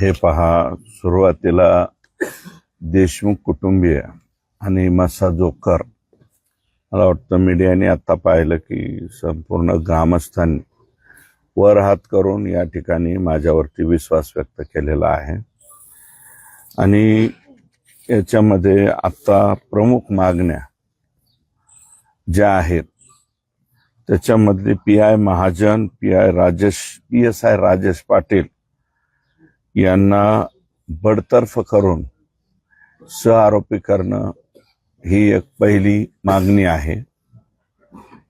हे पहा सुरुवातीला देशमुख कुटुंबीय आणि मसा जोकर. मला वाटतं मीडियाने आत्ता पाहिलं की संपूर्ण ग्रामस्थांनी वर हात करून या ठिकाणी माझ्यावरती विश्वास व्यक्त केलेला आहे. आणि याच्यामध्ये आत्ता प्रमुख मागण्या ज्या आहेत त्याच्यामधली P I Mahajan P I Rajesh P S I Rajesh Patil यांना बडतर्फ करून सहआरोपी करणं ही एक पहिली मागणी आहे.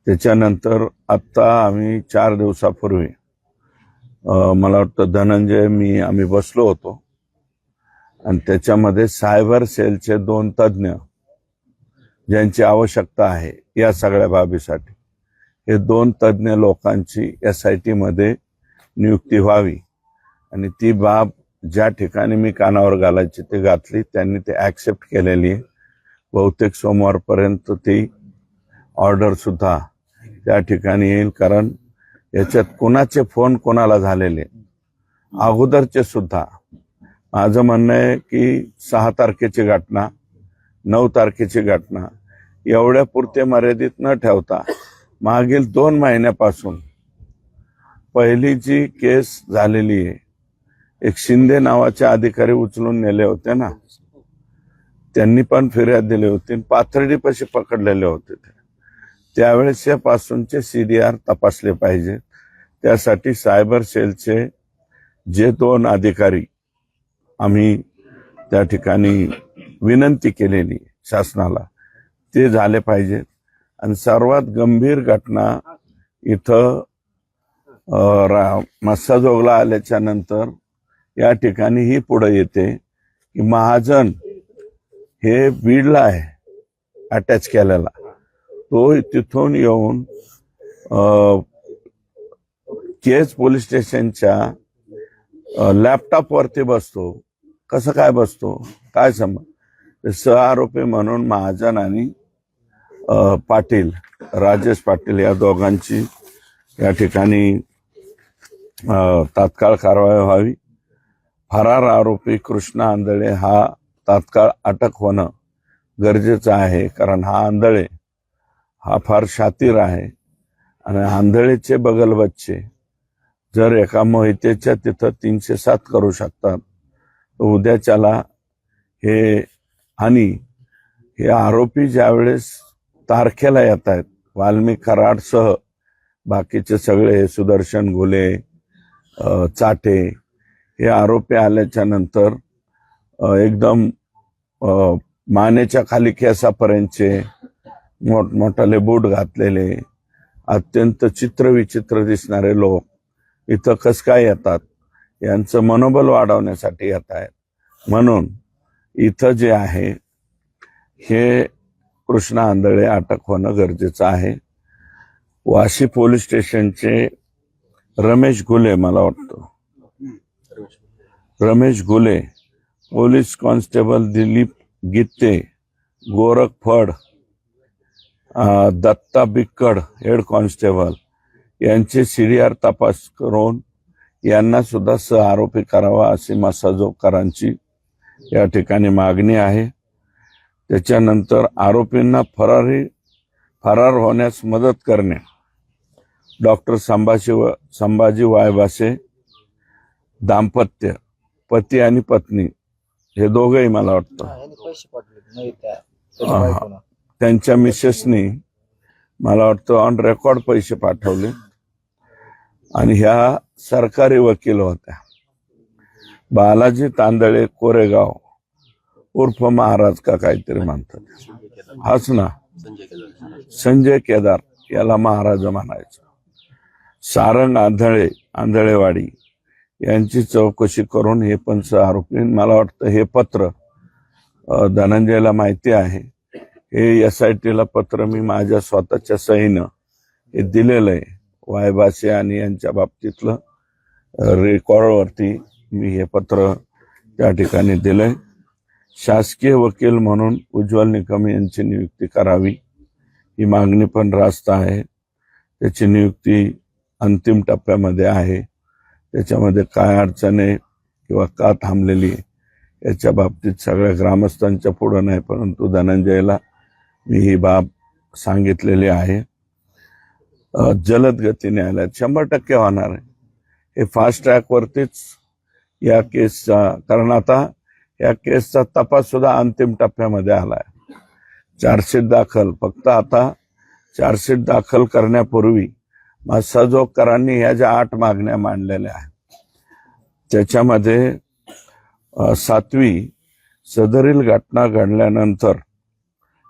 त्याच्यानंतर आत्ता आम्ही चार दिवसापूर्वी मला वाटतं धनंजय मी आम्ही बसलो होतो. आणि त्याच्यामध्ये सायबर सेलचे दोन तज्ज्ञ ज्यांची आवश्यकता आहे या सगळ्या बाबीसाठी हे दोन तज्ज्ञ लोकांची एस आय टी मध्ये नियुक्ती व्हावी. आणि ती बाब ज्या ठिकाणी मी कानावर घालायची ती घातली त्यांनी ते ऍक्सेप्ट केलेली. आहे बहुतेक सोमवारपर्यंत ती ऑर्डरसुद्धा त्या ठिकाणी येईल कारण याच्यात कोणाचे फोन कोणाला झालेले? अगोदरचे सुद्धा. माझं म्हणणं आहे की सहा तारखेची घटना नऊ तारखेची घटना एवढ्या पुरते मर्यादित न ठेवता मागील दोन महिन्यापासून पहिली जी केस झालेली आहे एक शिंदे नावाचे अधिकारी उचलून नेले होते ना. त्यांनी पण फिर्याद दिली होती आणि पाथर्डीपाशी पकडलेले होते ते. त्यावेळेस पासूनचे आर तपासले पाहिजे. त्यासाठी सायबर सेलचे जे दोन अधिकारी आम्ही त्या ठिकाणी विनंती केलेली शासनाला ते झाले पाहिजेत आणि सर्वात गंभीर घटना इथं रा- मस्साजोगला आल्याच्यानंतर या ठिकाणी ही पुढे येते की महाजन हे बीडला आहे अटॅच केलेला. तो तिथून येऊन केज पोलीस स्टेशनच्या लॅपटॉपवरती बसतो. कसं काय बसतो? काय समज? सहआरोपी म्हणून महाजन आणि पाटील राजेश पाटील या दोघांची या ठिकाणी तात्काळ कारवाई व्हावी. फरार आरोपी कृष्णा आंधळे हा तात्काळ अटक होणं गरजेचं आहे कारण हा आंधळे हा फार शातीर आहे. आणि आंधळेचे बगलबच्चे जर एका मोहितेच्या तिथं तीनशे सात करू शकतात तर उद्याच्याला हे आणि हे आरोपी ज्यावेळेस तारखेला येत आहेत वाल्मिक कराडसह बाकीचे सगळे सुदर्शन घुले चाटे हे आरोपी आल्याच्यानंतर एकदम मानेच्या खाली केसापर्यंतचे मोठमोठाले बूट घातलेले अत्यंत चित्रविचित्र दिसणारे लोक इथं कस काय येतात? यांचं मनोबल वाढवण्यासाठी येत आहेत. म्हणून इथं जे आहे हे कृष्णा आंधळे अटक होणं गरजेचं आहे. वाशी पोलीस स्टेशनचे रमेश घुले मला वाटतं. Ramesh Ghule police constable Dilip Gitte Gorakh Phad Datta Bikkad head constable. यांचे सीडीआर तपास करून यांना सुद्धा सहआरोपी करावा अशी मसाजोगकरांची या ठिकाणी मागणी आहे. त्याच्यानंतर आरोपींना फरारी फरार होण्यास मदत करणे. डॉक्टर संभाजी व संभाजी वायभासे दाम्पत्य. पती आणि पत्नी हे दोघंही मला वाटतं. त्यांच्या मिसेसनी मला वाटतं ऑन रेकॉर्ड पैसे पाठवले. आणि ह्या सरकारी वकील होत्या. बालाजी तांदळे कोरेगाव उर्फ महाराज का काहीतरी म्हणतात. हाच ना. संजय केदार याला महाराज म्हणायचं. सारंग आंधळे आंधळेवाडी. यांची चौकशी करून हे पण आरोपी मला वाटतं हे पत्र धनंजयला माहिती आहे. हे एस आय टीला पत्र मी माझ्या स्वतःच्या सहीनं हे दिलेलं आहे. वायबासे आणि यांच्या बाबतीतलं रेकॉर्डवरती मी हे पत्र त्या ठिकाणी दिलंय. शासकीय वकील म्हणून उज्ज्वल निकम यांची नियुक्ती करावी ही मागणी पण रास्त आहे. त्याची नियुक्ती अंतिम टप्प्यामध्ये आहे. त्याच्यामध्ये काय अडचण आहे किंवा का थांबलेली आहे याच्या बाबतीत सगळ्या ग्रामस्थांच्या पुढं नाही परंतु धनंजयला मी ही बाब सांगितलेली आहे. जलद गती न्यायालयात शंभर टक्के होणार आहे. हे फास्ट ट्रॅकवरतीच या केसचा कारण आता या केसचा तपास सुद्धा अंतिम टप्प्यामध्ये आला आहे चार्जशीट दाखल फक्त आता चार्जशीट दाखल करण्यापूर्वी मसाजोगकरांनी ह्या ज्या आठ मागण्या मांडलेल्या आहेत त्याच्यामध्ये सातवी सदरील घटना घडल्यानंतर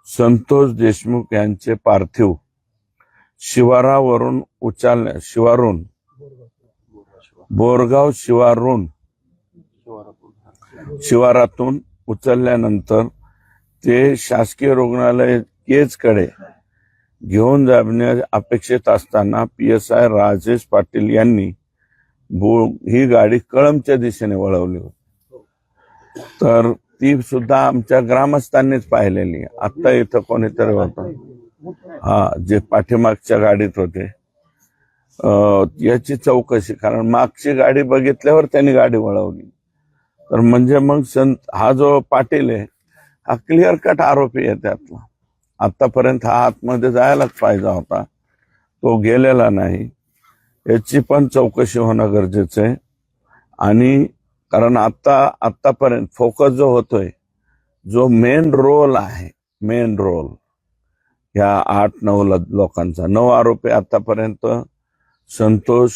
संतोष देशमुख यांचे पार्थिव शिवारावरून उचलण्या शिवारून बोरगाव शिवारून शिवारातून उचलल्यानंतर ते शासकीय रुग्णालय केजकडे घेऊन जाणे अपेक्षित असताना P S I Rajesh Patil यांनी बो- ही गाडी कळमच्या दिशेने वळवली होती. तर ती सुद्धा आमच्या ग्रामस्थांनीच पाहिलेली. आहे. आत्ता इथं कोणीतरी होतं. हा जे पाठीमागच्या गाडीत होते. याची चौकशी कारण मागची गाडी बघितल्यावर त्यांनी गाडी वळवली. तर म्हणजे मग संत हा जो पाटील आहे हा क्लिअर कट आरोपी आहे त्यातला. आत्तापर्यंत हा आतमध्ये जायलाच पाहिजे होता. तो गेलेला नाही. याची पण चौकशी होणं गरजेचं आहे. आणि कारण आत्ता आत्तापर्यंत फोकस जो होतोय जो मेन रोल आहे मेन रोल ह्या आठ नऊ लोकांचा. नऊ आरोपी आतापर्यंत संतोष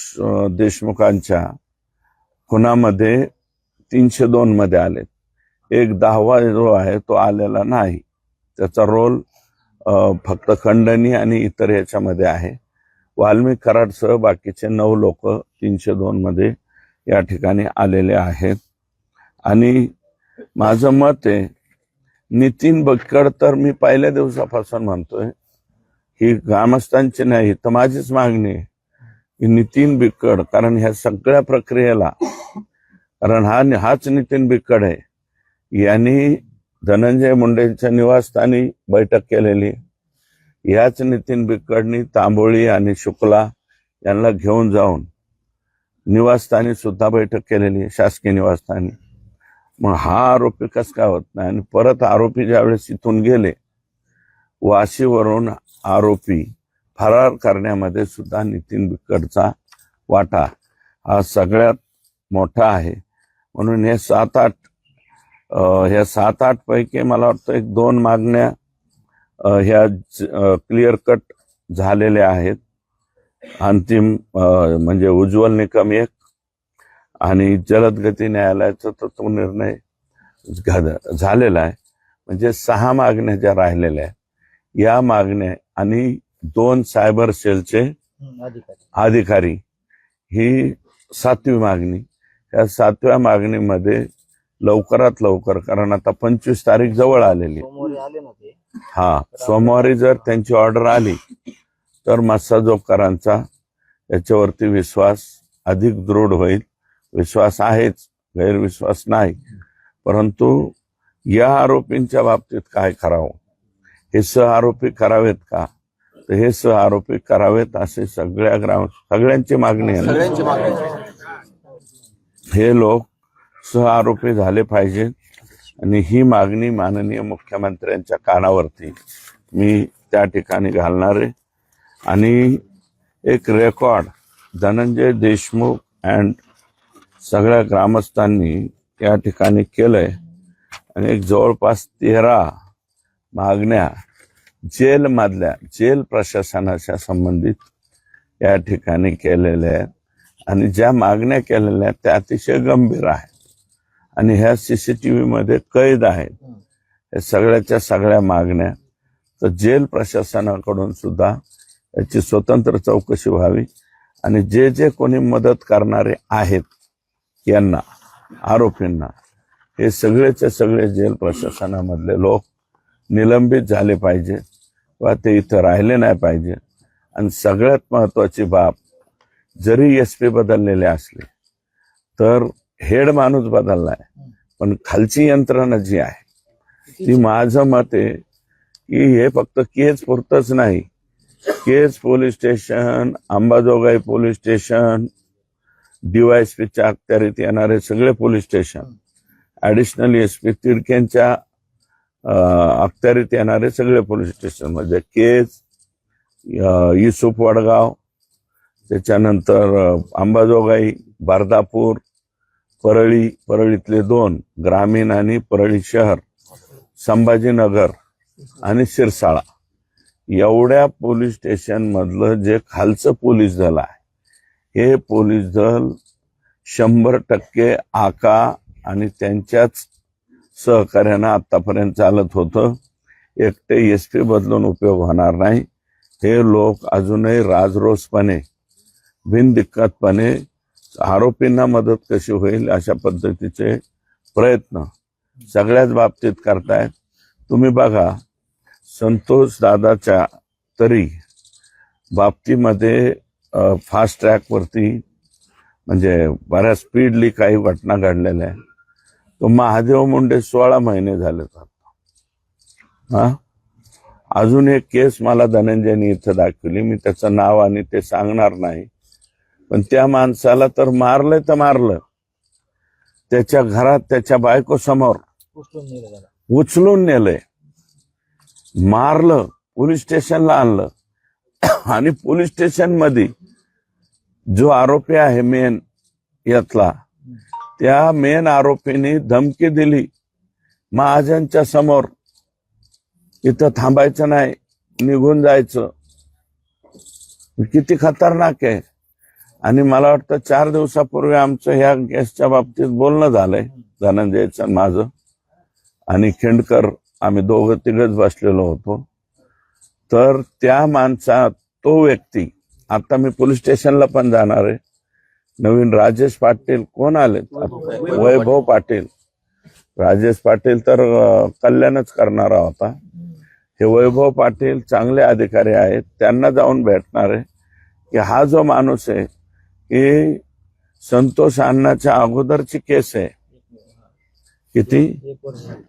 देशमुखांच्या खुनामध्ये तीनशे दोन मध्ये आले एक दहावा जो आहे तो आलेला नाही. त्याचा रोल फक्त खंडणी आणि इतर याच्यामध्ये आहे. वाल्मिक कराडसह बाकीचे नऊ लोक तीनशे दोनमध्ये या ठिकाणी आलेले आहेत. आणि माझं मत आहे नितीन बक्कड तर मी पहिल्या दिवसापासून म्हणतोय ही ग्रामस्थांची नाही तर माझीच मागणी आहे की नितीन बिक्कड कारण ह्या सगळ्या प्रक्रियेला कारण हा हाच नितीन बिक्कड आहे यांनी धनंजय मुंडेंच्या निवासस्थानी बैठक केलेली. याच नितीन बिक्कडनी तांबोळी आणि शुक्ला यांना घेऊन जाऊन निवासस्थानी सुद्धा बैठक केलेली आहे शासकीय निवासस्थानी. मग हा आरोपी कस काय होत नाही? आणि परत आरोपी ज्यावेळेस इथून गेले वाशीवरून आरोपी फरार करण्यामध्ये सुद्धा नितीन बिक्कडचा वाटा हा सगळ्यात मोठा आहे. म्हणून हे सात आठ ह्या सात आठ पैकी मला वाटतं एक दोन मागण्या ह्या क्लिअर कट झालेल्या आहेत. अंतिम म्हणजे उज्ज्वल निकम एक आणि जलदगती न्यायालयाचा तर तो निर्णय घा- झालेला आहे. म्हणजे सहा मागण्या ज्या राहिलेल्या आहेत या मागण्या आणि दोन सायबर सेलचे अधिकारी. ही सातवी मागणी. या सातव्या मागणीमध्ये लवकरात लवकर कारण आता पंचवीस तारीख जवळ आलेली. हा सोमवारी जर त्यांची ऑर्डर आली तर मत्स्यजोगकरांचा याच्यावरती विश्वास अधिक दृढ होईल. विश्वास आहेच गैरविश्वास नाही. परंतु या आरोपींच्या बाबतीत काय करावं? हे सह आरोपी करावेत का? तर हे सह आरोपी करावेत असे सगळ्या ग्राम सगळ्यांची मागणी आहे. हे लोक सह आरोपी झाले पाहिजेत आणि ही मागणी माननीय मुख्यमंत्र्यांच्या कानावरती मी त्या ठिकाणी घालणार आहे. आणि एक रेकॉर्ड धनंजय देशमुख अँड सगळ्या ग्रामस्थांनी या ठिकाणी केलंय. आणि एक जवळपास तेरा मागण्या जेलमधल्या जेल प्रशासनाच्या संबंधित या ठिकाणी केलेल्या आहेत. आणि ज्या मागण्या केलेल्या आहेत त्या अतिशय गंभीर आहेत. आणि ह्या सीसीटीव्ही मध्ये कैद आहेत. या सगळ्याच्या सगळ्या मागण्या. तर जेल प्रशासनाकडून सुद्धा याची स्वतंत्र चौकशी व्हावी. आणि जे जे कोणी मदत करणारे आहेत यांना आरोपींना हे सगळेचे सगळे जेल प्रशासनामधले लोक निलंबित झाले पाहिजे किंवा ते इथं राहिले नाही पाहिजे. आणि सगळ्यात महत्वाची बाब जरी एस पी बदललेले असले तर हेड माणूस बदललाय पण खालची यंत्रणा जी आहे ती माझं मत आहे की हे फक्त केज पुरतच नाही. Kaij police station Ambajogai police station डीवायएसपीच्या अखत्यारीत येणारे सगळे police station additional S P तिडक्यांच्या अखत्यारीत येणारे सगळे पोलीस स्टेशन म्हणजे केज अं, युसुफ वडगाव त्याच्यानंतर अंबाजोगाई बारदापूर परळी परळीतले दोन ग्रामीण आणि परळी शहर संभाजीनगर आणि शिरसाळा. एवढ्या पोलीस स्टेशनमधलं जे खालचं पोलीस दल आहे हे पोलीस दल शंभर टक्के आका आणि त्यांच्याच सहकार्यानं आत्तापर्यंत चालत होतं. एकटे एस पी बदलून उपयोग होणार नाही. हे लोक अजूनही राजरोसपणे बिनदिक्कतपणे आरोपींना मदत कशी होईल अशा पद्धतीचे प्रयत्न सगळ्याच बाबतीत करतायत. तुम्ही बघा संतोष दादाच्या तरी बाबतीमध्ये फास्ट ट्रॅकवरती म्हणजे बऱ्याच स्पीडली काही घटना घडलेल्या आहेत. तो महादेव मुंडे सोळा महिने झाले हा? अजून एक केस मला धनंजयनी इथं दाखवली. मी त्याचं नाव आणि ते सांगणार नाही. पण त्या माणसाला तर मारलंय तर मारलं. त्याच्या घरात त्याच्या बायको समोर उचलून नेलंय. मारलं पोलीस स्टेशनला आणलं. आणि पोलीस स्टेशनमध्ये जो आरोपी आहे मेन यातला त्या मेन आरोपीने धमकी दिली. महाजनच्या समोर इथं थांबायचं नाही निघून जायचं. किती खतरनाक आहे. आणि मला वाटतं चार दिवसापूर्वी आमचं ह्या गेस्टच्या बाबतीत बोलणं झालंय धनंजयचं माझं. आणि खिंडकर आम्ही दोघं तिघच बसलेलो होतो. तर त्या माणसा तो व्यक्ती आता मी पोलीस स्टेशनला पण जाणार आहे. नवीन राजेश पाटील कोण आले वैभव पाटील. राजेश पाटील तर कल्याणच करणारा होता. हे वैभव पाटील चांगले अधिकारी आहेत. त्यांना जाऊन भेटणार आहे. की हा जो माणूस आहे की संतोष अण्णाच्या अगोदरची केस आहे. किती?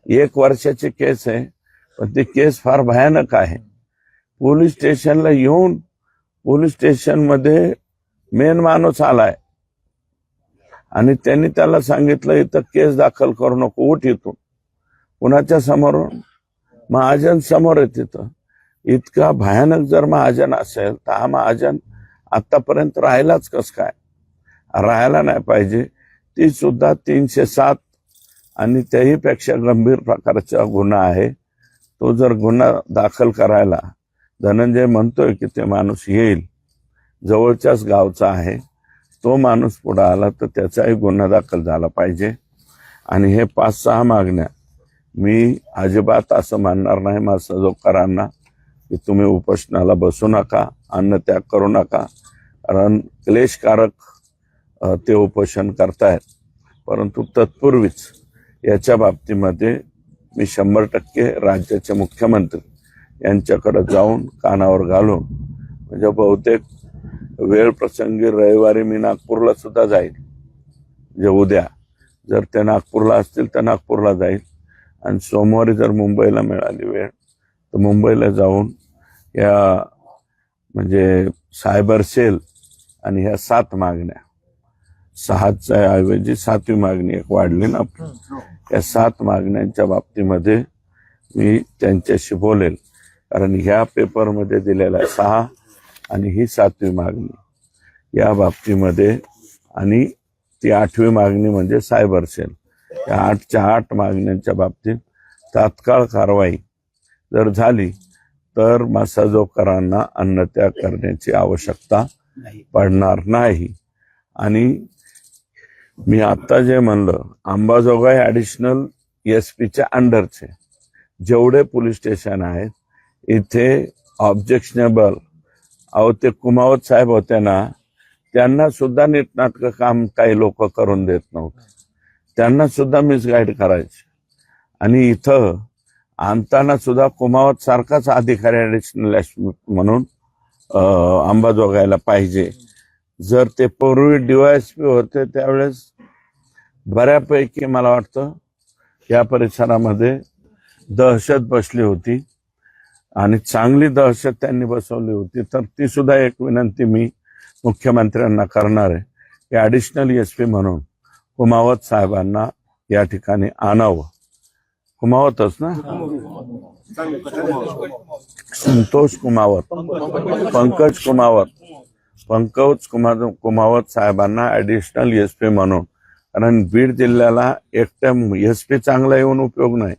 एक वर्षाची केस आहे. पण ती केस फार भयानक आहे. पोलीस स्टेशनला येऊन पोलीस स्टेशनमध्ये मेन माणूस आलाय. आणि त्यांनी त्याला सांगितलं इथं केस दाखल करू नको उठ इथून. कुणाच्या समोर महाजन समोर आहे तिथं. इतका भयानक जर महाजन असेल तर हा महाजन आतापर्यंत राहिलाच कस काय? राहायला नाही पाहिजे. ती सुद्धा तीनशे सात आणि त्याही पेक्षा गंभीर प्रकारचा गुन्हा आहे. तो जर गुन्हा दाखल करायला धनंजय म्हणतोय की ते माणूस येईल जवळच्याच गावचा आहे तो माणूस पुढे आला तर त्याचाही गुन्हा दाखल झाला पाहिजे. आणि हे पाच सहा मागण्या मी अजिबात असं मानणार नाही मासजोकारांना की तुम्ही उपोषणाला बसू नका अन्न त्याग करू नका. कारण क्लेशकारक ते उपोषण करतायत परंतु तत्पूर्वीच याच्या बाबतीमध्ये मी शंभर टक्के राज्याचे मुख्यमंत्री यांच्याकडे जाऊन कानावर घालून म्हणजे बहुतेक वेळ प्रसंगी रविवारी मी नागपूरला सुद्धा जाईल म्हणजे उद्या जर ते नागपूरला असतील तर नागपूरला जाईल. आणि सोमवारी जर मुंबईला मिळाली वेळ तर मुंबईला जाऊन या म्हणजे सायबर सेल आणि ह्या सात मागण्या. सहाच्या ऐवजी सातवी मागणी एक वाढली ना या सात मागण्यांच्या बाबतीमध्ये मी त्यांच्याशी बोलेल. कारण ह्या पेपरमध्ये दिलेल्या सहा आणि ही सातवी मागणी. या बाबतीमध्ये आणि ती आठवी मागणी म्हणजे सायबर सेल. या आठच्या आठ मागण्यांच्या बाबतीत तात्काळ कारवाई जर झाली तर मासाजोकरांना अन्नत्याग करण्याची आवश्यकता पडणार नाही. आणि मी आता जे म्हणलं अंबाजोगाई ॲडिशनल एस पीच्या अंडरचे जेवढे पोलीस स्टेशन आहेत इथे ऑब्जेक्शनेबल अहो ते कुमावत साहेब होते ना त्यांना सुद्धा नीटनाटकं काम काही लोक करून देत नव्हते. त्यांना सुद्धा मिसगाईड करायचे. आणि इथं आणताना सुद्धा कुमावत सारखाच अधिकारी ॲडिशनल म्हणून अंबाजोगायला पाहिजे. जर ते पूर्वी डीवायएसपी होते त्यावेळेस बऱ्यापैकी मला वाटतं या परिसरामध्ये दहशत बसली होती आणि चांगली दहशत त्यांनी बसवली होती. तर ती सुद्धा एक विनंती मी मुख्यमंत्र्यांना करणार आहे. की ॲडिशनल एस पी म्हणून कुमावत साहेबांना या ठिकाणी आणावं. कुमावतच ना? संतोष कुमावत पंकज कुमावत पंकज कुमार कुमावत साहेबांना ॲडिशनल एस पी म्हणून. कारण बीड जिल्ह्याला एकट्या एस पी चांगला येऊन उपयोग नाही.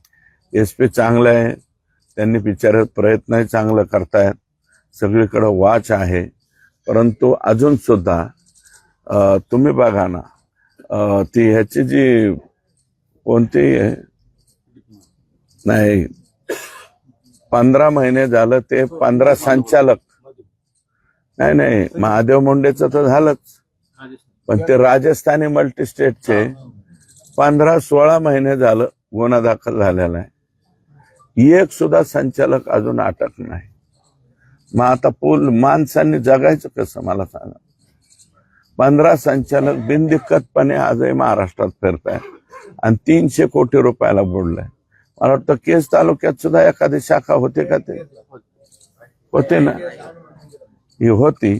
एस पी चांगलं आहे त्यांनी बिचारे प्रयत्नही चांगलं करतायत. सगळीकडं वाच आहे. परंतु अजून सुद्धा तुम्ही बघा ना ती ह्याची जी कोणती आहे? नाही पंधरा महिने झालं ते पंधरा संचालक. नाही नाही महादेव मुंडेचं तर झालंच. पण ते राजस्थानी मल्टीस्टेटचे पंधरा सोळा महिने झालं गुन्हा दाखल झालेला आहे. एक सुद्धा संचालक अजून अटक नाही. मग आता पूल माणसांनी जगायचं कसं मला सांगा. पंधरा संचालक बिनदिक्कतपणे आजही महाराष्ट्रात फिरताय आणि तीनशे कोटी रुपयाला बुडलाय. मला वाटतं केस तालुक्यात सुद्धा एखादी शाखा होते का ते होते ना ही होती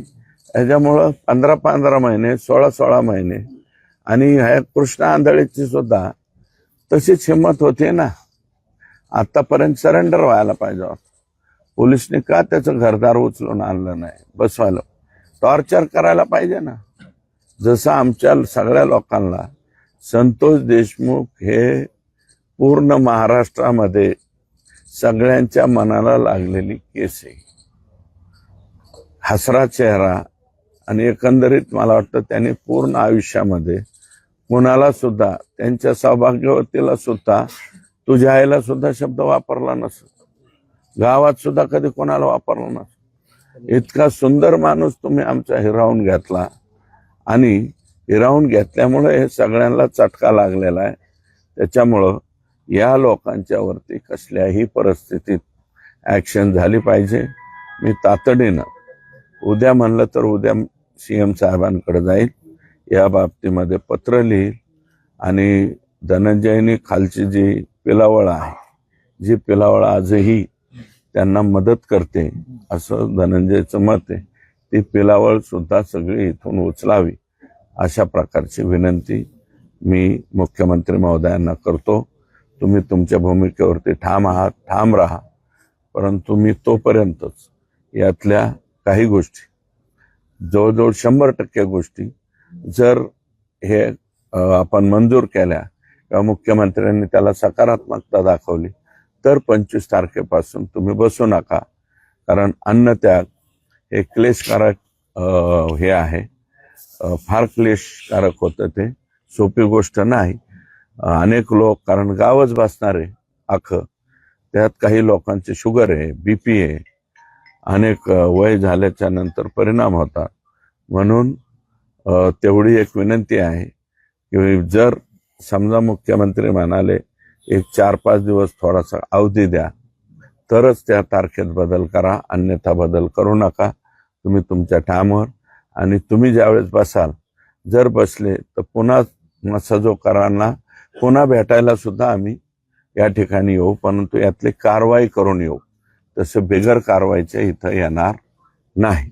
त्याच्यामुळं पंधरा पंधरा महिने सोळा सोळा महिने आणि ह्या कृष्णा आंधळीची सुद्धा तशीच हिंमत होती ना आतापर्यंत सरेंडर व्हायला पाहिजे होतं पोलिसने का त्याचं घरदार उचलून आणलं नाही बसवायला टॉर्चर करायला पाहिजे ना जसं आमच्या सगळ्या लोकांना संतोष देशमुख हे पूर्ण महाराष्ट्रामध्ये सगळ्यांच्या मनाला लागलेली केस आहे. हसरा चेहरा आणि एकंदरीत मला वाटतं त्यांनी पूर्ण आयुष्यामध्ये कुणाला सुद्धा त्यांच्या सौभाग्यवतीला सुद्धा तुझ्या आईला सुद्धा शब्द वापरला नसत. गावात सुद्धा कधी कोणाला वापरला नसत. इतका सुंदर माणूस तुम्ही आमचा हिरावून घेतला आणि हिरावून घेतल्यामुळे हे सगळ्यांना चटका लागलेला आहे. त्याच्यामुळं या लोकांच्यावरती कसल्याही परिस्थितीत ॲक्शन झाली पाहिजे. मी तातडीनं उद्या म्हणलं तर उद्या सी एम साहेबांकडे जाईल. या बाबतीमध्ये पत्र लिहील आणि धनंजयनी खालची जी पिलावळ आहे जी पिलावळ आजही त्यांना मदत करते असं धनंजयचं मत आहे ती पिलावळ सुद्धा सगळी इथून उचलावी अशा प्रकारची विनंती मी मुख्यमंत्री महोदयांना करतो. तुम्ही तुमच्या भूमिकेवरती ठाम आहात ठाम राहा. परंतु मी तोपर्यंतच यातल्या काही गोष्टी जवळजवळ शंभर टक्के गोष्टी जर हे आपण मंजूर केल्या किंवा मुख्यमंत्र्यांनी त्याला सकारात्मकता दाखवली तर पंचवीस तारखेपासून तुम्ही बसू नका. कारण अन्नत्याग हे क्लेशकारक हे आहे. फार क्लेशकारक होतं ते. सोपी गोष्ट नाही. अनेक लोक कारण गावच बसणारे आखं त्यात काही लोकांचे शुगर आहे बी पी आहे. अनेक वय झाल्याच्यानंतर परिणाम होतात. म्हणून तेवढी एक विनंती आहे की जर समजा मुख्यमंत्री म्हणाले एक चार पाच दिवस थोडासा अवधी द्या तरच त्या तारखेत बदल करा अन्यथा बदल करू नका. तुम्ही तुमच्या ठामवर आणि तुम्ही ज्यावेळेस बसाल जर बसले तर पुन्हा सजोकारांना पुन्हा भेटायला सुद्धा आम्ही या ठिकाणी येऊ परंतु यातली कारवाई करून येऊ. तसं बिगर कारवाईच्या इथं येणार नाही.